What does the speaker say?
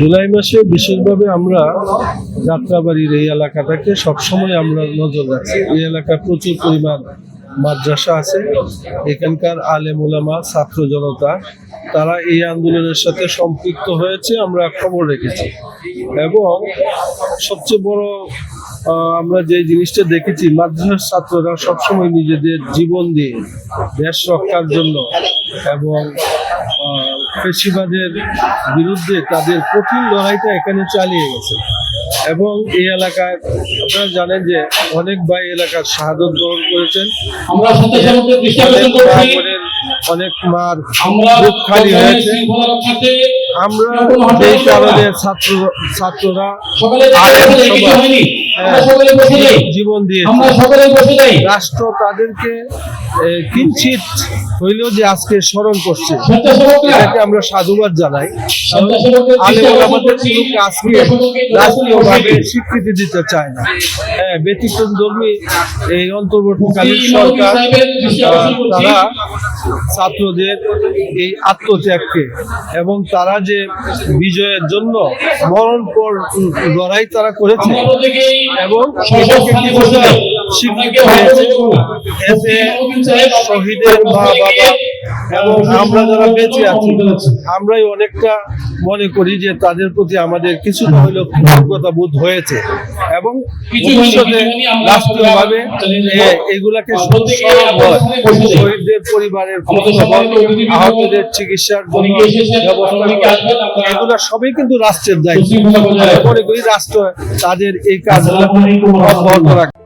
জুলাই মাসে বিশেষভাবে আমরা যাত্রাবাড়ির এই এলাকাটাকে সবসময় আমরা নজর রাখছি। এই এলাকা প্রচুর পরিমাণ মাদ্রাসা আছে। এখানকার আলেম ওলামা ছাত্র জনতা, তারা এই আন্দোলনের সাথে সম্পৃক্ত হয়েছে, আমরা খবর রেখেছি। এবং সবচেয়ে বড় আমরা যে জিনিসটা দেখেছি মাদ্রাসার ছাত্ররা সবসময় নিজেদের জীবন দিয়ে দেশ রক্ষার জন্য এবং ফেসিবাদের বিরুদ্ধে তাদের কঠিন লড়াইটা এখানে চালিয়ে গেছে। এবং এই এলাকায় আপনারা জানেন যে অনেক ভাই এলাকার শাহাদত গ্রহণ করেছেন। অনেক মার বুক খালি হয়েছে। আমরা এই কারণে ছাত্র ছাত্ররা জীবন দিয়ে আমরা সকলে বসে যাই। রাষ্ট্র তাদেরকে কিঞ্চিত হইলেও যে আজকে স্মরণ করছে এটাকে আমরা সাধুবাদ জানাই। আমাদের আজকে স্বেচ্ছাসেবককে রাষ্ট্রীয়ভাবে স্বীকৃতি দিতে চায় না। হ্যাঁ ব্যতিক্রম ধর্মী এই অন্তর্বর্তীকালীন সরকার তারা ছাত্রদের এই আত্মত্যাগকে এবং তারা যে বিজয়ের জন্য মরণ পর লড়াই তারা করেছে এবং স্বীকৃতি আমরা কেউ পেয়েছে। হাত করব না। এতে শহীদের মা বাবা এবং আমরা যারা বেঁচে আছি আমরাই অনেকটা মনে করি যে তাদের প্রতি আমাদের কিছুটা হলেও কৃতজ্ঞতা বোধ হয়েছে এবং ভবিষ্যতে রাষ্ট্রীয়ভাবে এগুলাকে শহীদদের পরিবারের আহতদের চিকিৎসার জন্য এগুলো সবই কিন্তু রাষ্ট্রের দায়িত্ব। মনে করি রাষ্ট্র তাদের এই কাজ আসসালামু আলাইকুম ওয়া রাহমাতুল্লাহ। অব্যাহত রাখবে